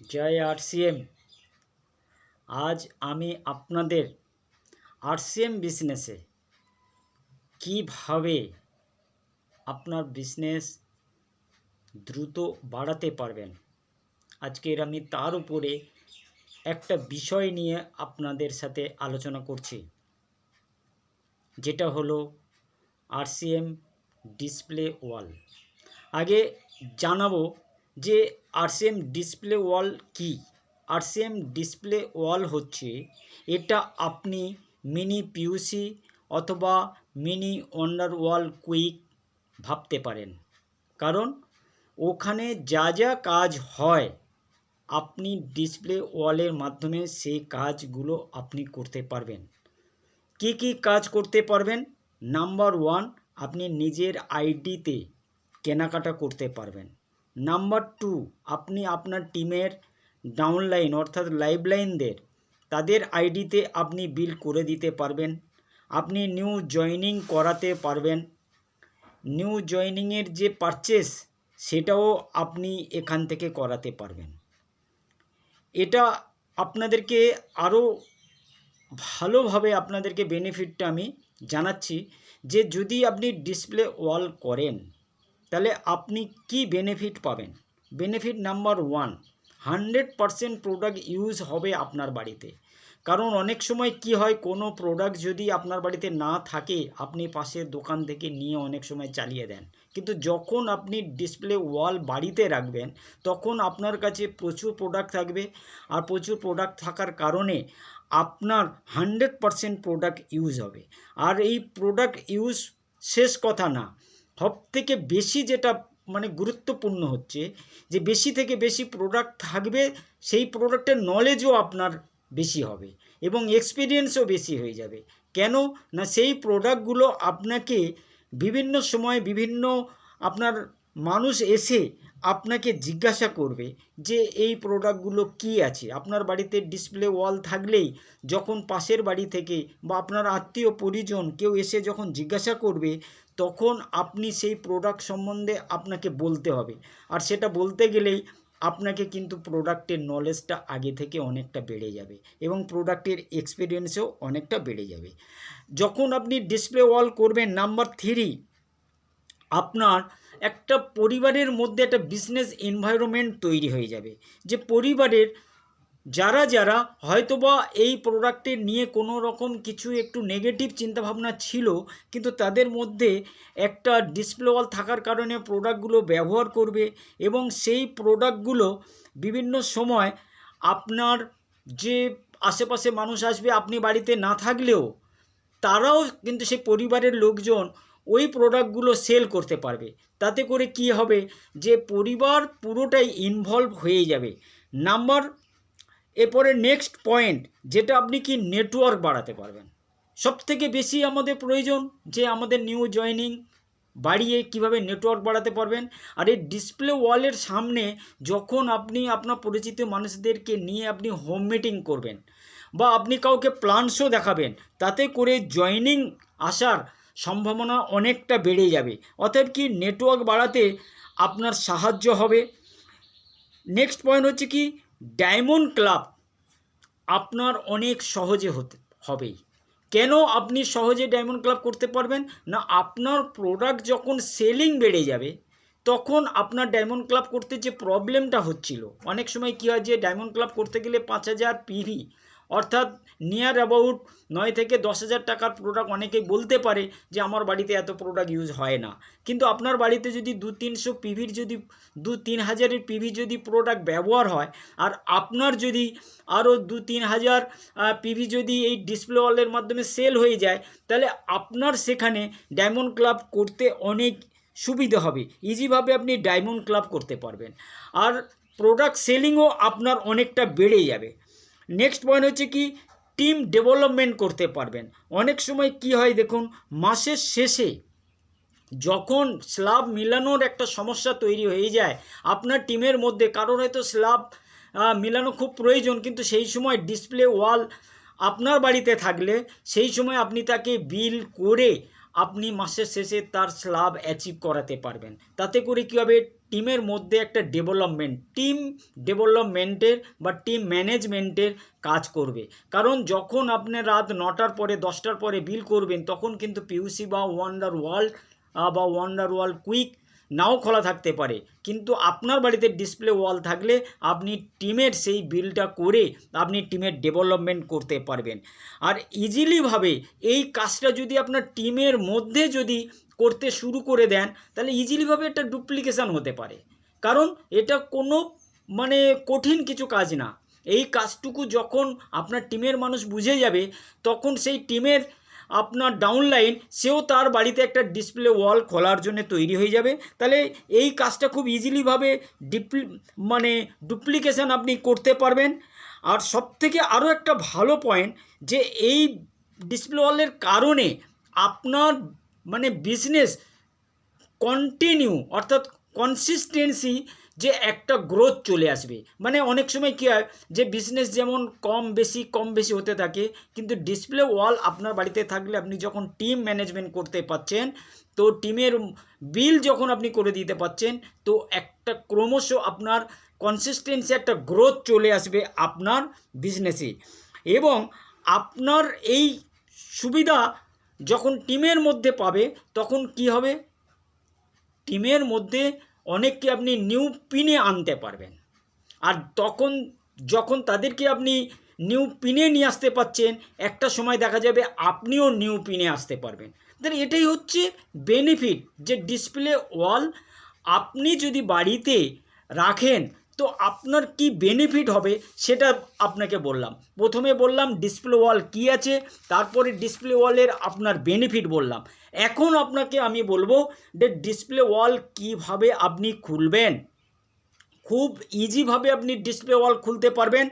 জয় RCM. আজ আমি আপনাদের আরসিএম বিজনেসে কীভাবে আপনার বিজনেস দ্রুত বাড়াতে পারবেন, আজকের আমি তার উপরে একটা বিষয় নিয়ে আপনাদের সাথে আলোচনা করছি, যেটা হলো আরসিএম ডিসপ্লে ওয়াল আগে জানাব যে আরসিএম ডিসপ্লে ওয়াল কি? আরসিএম ডিসপ্লে ওয়াল হচ্ছে এটা আপনি মিনি পিউসি অথবা মিনি ওয়ান্ডার ওয়াল কুইক ভাবতে পারেন। কারণ ওখানে যা যা কাজ হয়, আপনি ডিসপ্লে ওয়ালের মাধ্যমে সেই কাজগুলো আপনি করতে পারবেন। কি কি কাজ করতে পারবেন? নাম্বার ওয়ান, আপনি নিজের আইডিতে কেনাকাটা করতে পারবেন। নাম্বার টু, আপনি আপনার টিমের ডাউনলাইন অর্থাৎ লাইভ লাইনদের, তাদের আইডিতে আপনি বিল করে দিতে পারবেন। আপনি নিউ জয়নিং করাতে পারবেন। নিউ জয়নিংয়ের যে পারচেস, সেটাও আপনি এখান থেকে করাতে পারবেন। এটা আপনাদেরকে আরও ভালোভাবে আপনাদেরকে বেনিফিটটা আমি জানাচ্ছি যে যদি আপনি ডিসপ্লে ওয়াল করেন তাহলে আপনি কি বেনিফিট পাবেন? Benefit number one hundred percent product use হবে আপনার বাড়িতে। কারণ অনেক সময় কি হয়, কোনো প্রোডাক্ট যদি আপনার বাড়িতে না থাকে, আপনি পাশের দোকান থেকে নিয়ে অনেক সময় চালিয়ে দেন। কিন্তু যখন আপনি ডিসপ্লে ওয়াল বাড়িতে রাখবেন, তখন আপনার কাছে প্রচুর প্রোডাক্ট থাকবে। আর প্রচুর প্রোডাক্ট থাকার কারণে আপনার হান্ড্রেড পারসেন্ট প্রোডাক্ট ইউজ হবে। আর এই প্রোডাক্ট ইউজ শেষ কথা না। সব থেকে বেশি যেটা মানে গুরুত্বপূর্ণ হচ্ছে, যে বেশি থেকে বেশি প্রোডাক্ট থাকবে, সেই প্রোডাক্টের নলেজও আপনার বেশি হবে এবং এক্সপিরিয়েন্সও বেশি হয়ে যাবে। কেন? না, সেই প্রোডাক্টগুলো আপনাকে বিভিন্ন সময় বিভিন্ন আপনার মানুষ এসে আপনাকে জিজ্ঞাসা করবে যে এই প্রোডাক্টগুলো কি আছে। আপনার বাড়িতে ডিসপ্লে ওয়াল থাকলেই যখন পাশের বাড়ি থেকে বা আপনার আত্মীয় পরিজন কেউ এসে যখন জিজ্ঞাসা করবে, তখন আপনি সেই প্রোডাক্ট সম্বন্ধে আপনাকে বলতে হবে। আর সেটা বলতে গেলেই আপনাকে কিন্তু প্রোডাক্টের নলেজটা আগে থেকে অনেকটা বেড়ে যাবে এবং প্রোডাক্টের এক্সপিরিয়েন্সও অনেকটা বেড়ে যাবে। যখন আপনি ডিসপ্লে ওয়াল করবেন নাম্বার থ্রি আপনার একটা পরিবারের মধ্যে একটা বিজনেস এনভায়রনমেন্ট তৈরি হয়ে যাবে। যে পরিবারের যারা যারা হয়তোবা এই প্রোডাক্টের নিয়ে কোনো রকম কিছু একটু নেগেটিভ চিন্তাভাবনা ছিল, কিন্তু তাদের মধ্যে একটা ডিসপ্লে থাকার কারণে প্রোডাক্টগুলো ব্যবহার করবে এবং সেই প্রোডাক্টগুলো বিভিন্ন সময় আপনার যে আশেপাশে মানুষ আসবে, আপনি বাড়িতে না থাকলেও তারাও কিন্তু সেই পরিবারের লোকজন ওই প্রোডাক্টগুলো সেল করতে পারবে। তাতে করে কি হবে? যে পরিবার পুরোটাই ইনভলভ হয়ে যাবে। নাম্বার এরপরে নেক্সট পয়েন্ট যেটা আপনি কি নেটওয়ার্ক বাড়াতে পারবেন। সব থেকে বেশি আমাদের প্রয়োজন যে আমাদের নিউ জয়নিং বাড়িয়ে কীভাবে নেটওয়ার্ক বাড়াতে পারবেন। আর এই ডিসপ্লে ওয়ালের সামনে যখন আপনি আপনার পরিচিত মানুষদেরকে নিয়ে আপনি হোম মিটিং করবেন বা আপনি কাউকে প্ল্যানসও দেখাবেন, তাতে করে জয়নিং আসার সম্ভাবনা অনেকটা বেড়ে যাবে। অতএব কি নেটওয়ার্ক বাড়াতে আপনার সাহায্য হবে। নেক্সট পয়েন্ট হচ্ছে কি ডায়মন্ড ক্লাব আপনার অনেক সহজে হতে, হবেই। কেন আপনি সহজে ডায়মন্ড ক্লাব করতে পারবেন? না, আপনার প্রোডাক্ট যখন সেলিং বেড়ে যাবে, তখন আপনার ডায়মন্ড ক্লাব করতে যে প্রবলেমটা হচ্ছিল। অনেক সময় কী হয় যে ডায়মন্ড ক্লাব করতে গেলে পাঁচ হাজার পিভি অর্থাৎ নিয়ার অ্যাবাউট নয় থেকে দশ হাজার টাকার প্রোডাক্ট অনেকেই বলতে পারে যে আমার বাড়িতে এত প্রোডাক্ট ইউজ হয় না। কিন্তু আপনার বাড়িতে যদি দু তিনশো পিভির যদি, দু তিন হাজারের পিভি যদি প্রোডাক্ট ব্যবহার হয়, আর আপনার যদি আরও দু তিন হাজার পিভি যদি এই ডিসপ্লে ওয়ালের মাধ্যমে সেল হয়ে যায়, তাহলে আপনার সেখানে ডায়মন্ড ক্লাব করতে অনেক সুবিধে হবে। ইজিভাবে আপনি ডায়মন্ড ক্লাব করতে পারবেন। আর প্রোডাক্ট সেলিংও আপনার অনেকটা বেড়ে যাবে। নেক্সট পয়েন্ট হচ্ছে কি টিম ডেভেলপমেন্ট করতে পারবেন। অনেক সময় কি হয় দেখুন, মাসের শেষে যখন স্ল্যাব মিলানোর একটা সমস্যা তৈরি হয়ে যায়, আপনার টিমের মধ্যে, কারোর হয়তো স্ল্যাব মিলানো খুব প্রয়োজন, কিন্তু সেই সময় ডিসপ্লে ওয়াল আপনার বাড়িতে থাকলে, সেই সময় আপনি তাকে বিল করে আপনি মাসের শেষে তার স্লাব অ্যাচিভ করাতে পারবেন। তাতে করে কী হবে? টিমের মধ্যে একটা ডেভেলপমেন্ট টিম ডেভেলপমেন্টের বা টিম ম্যানেজমেন্টের কাজ করবে। কারণ যখন আপনি রাত নটার পরে, দশটার পরে বিল করবেন, তখন কিন্তু পিউসি বা ওয়ান্ডার ওয়ার্ল্ড বা ওয়ান্ডার ওয়ার্ল্ড কুইক নাও খোলা থাকতে পারে। কিন্তু আপনার বাড়িতে ডিসপ্লে ওয়াল থাকলে আপনি টিমের সেই বিলটা করে আপনি টিমের ডেভেলপমেন্ট করতে পারবেন। আর ইজিলিভাবে এই কাজটা যদি আপনার টিমের মধ্যে যদি করতে শুরু করে দেন, তাহলে ইজিলিভাবে একটা ডুপ্লিকেশান হতে পারে। কারণ এটা কোনো মানে কঠিন কিছু কাজ না। এই কাজটুকু যখন আপনার টিমের মানুষ বুঝে যাবে, তখন সেই টিমের আপনার ডাউনলাইন সেও তার বাড়িতে একটা ডিসপ্লে ওয়াল খোলার জন্য তৈরি হয়ে যাবে। তাহলে এই কাজটা খুব ইজিলিভাবে ডিপ্লি মানে ডুপ্লিকেশান আপনি করতে পারবেন। আর সবথেকে আরও একটা ভালো পয়েন্ট যে এই ডিসপ্লে ওয়ালের কারণে আপনার মানে বিজনেস কন্টিনিউ অর্থাৎ কনসিস্টেন্সি যে একটা গ্রোথ চলে আসবে। মানে অনেক সময় কী হয় যে বিজনেস যেমন কম বেশি কম বেশি হতে থাকে, কিন্তু ডিসপ্লে ওয়াল আপনার বাড়িতে থাকলে আপনি যখন টিম ম্যানেজমেন্ট করতে পারছেন, তো টিমের বিল যখন আপনি করে দিতে পারছেন, তো একটা ক্রমশ আপনার কনসিস্টেন্সি একটা গ্রোথ চলে আসবে আপনার বিজনেসে এবং আপনার এই সুবিধা যখন টিমের মধ্যে পাবে, তখন কি হবে? টিমের মধ্যে অনেককে আপনি নিউ পিনে আনতে পারবেন। আর তখন, যখন তাদেরকে আপনি নিউ পিনে নিয়ে আসতে পারছেন একটা সময় দেখা যাবে আপনিও নিউ পিনে আসতে পারবেন। তাহলে এটাই হচ্ছে বেনিফিট যে ডিসপ্লে ওয়াল আপনি যদি বাড়িতে রাখেন, তো আপনার কি বেনিফিট হবে সেটা আপনাকে বললাম। প্রথমে বললাম ডিসপ্লে ওয়াল কী আছে, তারপরে ডিসপ্লে ওয়ালের আপনার বেনিফিট বললাম। এখন আপনাকে আমি বলব যে ডিসপ্লে ওয়াল কীভাবে আপনি খুলবেন। খুব ইজিভাবে আপনি ডিসপ্লে ওয়াল খুলতে পারবেন।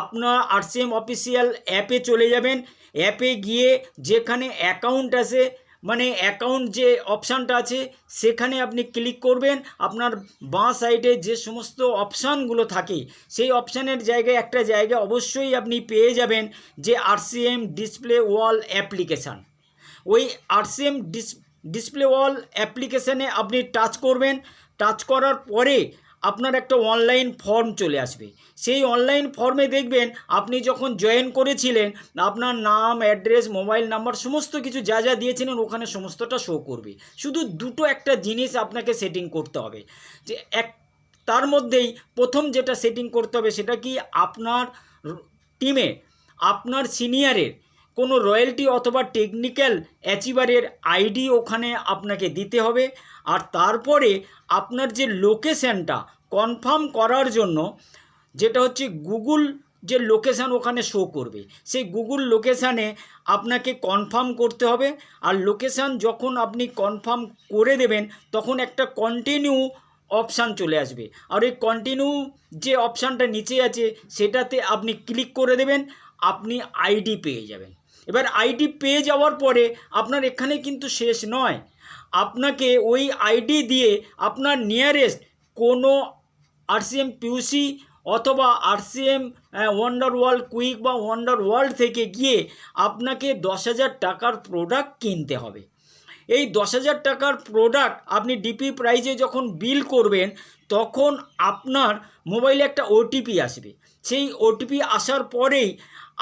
আপনার আরসিএম অফিসিয়াল অ্যাপে চলে যাবেন। অ্যাপে গিয়ে যেখানে অ্যাকাউন্ট আছে মানে অ্যাকাউন্ট যে অপশানটা আছে, সেখানে আপনি ক্লিক করবেন। আপনার বাঁ সাইডে যে সমস্ত অপশানগুলো থাকে, সেই অপশানের জায়গায় একটা জায়গা অবশ্যই আপনি পেয়ে যাবেন যে আরসিএম ডিসপ্লে ওয়াল অ্যাপ্লিকেশান ওই আরসিএম ডিস, ডিসপ্লে ওয়াল অ্যাপ্লিকেশানে আপনি টাচ করবেন। টাচ করার পরে আপনার একটা অনলাইন ফর্ম চলে আসবে। সেই অনলাইন ফর্মে দেখবেন আপনি যখন জয়েন করেছিলেন, আপনার নাম, অ্যাড্রেস, মোবাইল নাম্বার, সমস্ত কিছু যা যা দিয়েছিলেন, ওখানে সমস্তটা শো করবে। শুধু দুটো একটা জিনিস আপনাকে সেটিং করতে হবে। যে এক, তার মধ্যেই প্রথম যেটা সেটিং করতে হবে সেটা কি? আপনার টিমে আপনার সিনিয়রের কোনো রয়্যালটি অথবা টেকনিক্যাল অ্যাচিভারের আইডি ওখানে আপনাকে দিতে হবে। আর তারপরে আপনার যে লোকেশানটা কনফার্ম করার জন্য যেটা হচ্ছে গুগল যে লোকেশান ওখানে শো করবে, সেই গুগল লোকেশানে আপনাকে কনফার্ম করতে হবে। আর লোকেশান যখন আপনি কনফার্ম করে দেবেন, তখন একটা কন্টিনিউ অপশান চলে আসবে। আর ওই কন্টিনিউ যে অপশানটা নিচে আছে, সেটাতে আপনি ক্লিক করে দেবেন, আপনি আইডি পেয়ে যাবেন। এবার আইডি পেয়ে যাওয়ার পরে আপনার এখানে কিন্তু শেষ নয়। আপনাকে ওই আইডি দিয়ে আপনার নিয়ারেস্ট কোনো আরসিএম পিউসি অথবা আরসিএম ওয়ান্ডার ওয়ার্ল্ড কুইক বা ওয়ান্ডার ওয়ার্ল্ড থেকে গিয়ে আপনাকে দশ হাজার টাকার প্রোডাক্ট কিনতে হবে। এই দশ হাজার টাকার প্রোডাক্ট আপনি ডিপি প্রাইজে যখন বিল করবেন, তখন আপনার মোবাইলে একটা ওটিপি আসবে। সেই ওটিপি আসার পরেই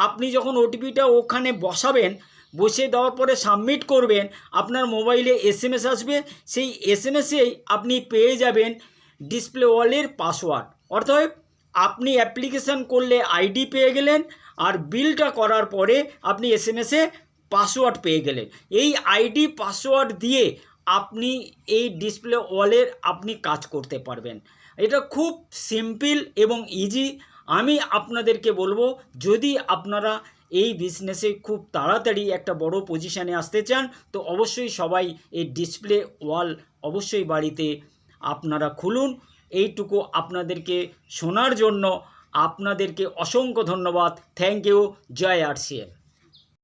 আপনি যখন ওটিপিটা ওখানে বসাবেন বসে দেওয়ার পরে সাবমিট করবেন, আপনার মোবাইলে এস এম এস আসবে, সেই এস এম এসেই আপনি পেয়ে যাবেন ডিসপ্লে ওয়ালের পাসওয়ার্ড অর্থাৎ আপনি অ্যাপ্লিকেশান করলে আইডি পেয়ে গেলেন, আর বিলটা করার পরে আপনি এস এম এসে পাসওয়ার্ড পেয়ে গেলেন। এই আইডি পাসওয়ার্ড দিয়ে আপনি এই ডিসপ্লে ওয়ালের আপনি কাজ করতে পারবেন। এটা খুব সিম্পল এবং ইজি আমি আপনাদেরকে বলব, যদি আপনারা এই বিজনেসে খুব তাড়াতাড়ি একটা বড় পজিশানে আসতে চান, তো অবশ্যই সবাই এই ডিসপ্লে ওয়াল অবশ্যই বাড়িতে আপনারা খুলুন। এইটুকু আপনাদেরকে শোনার জন্য আপনাদেরকে অসংখ্য ধন্যবাদ। Thank you Joy RCM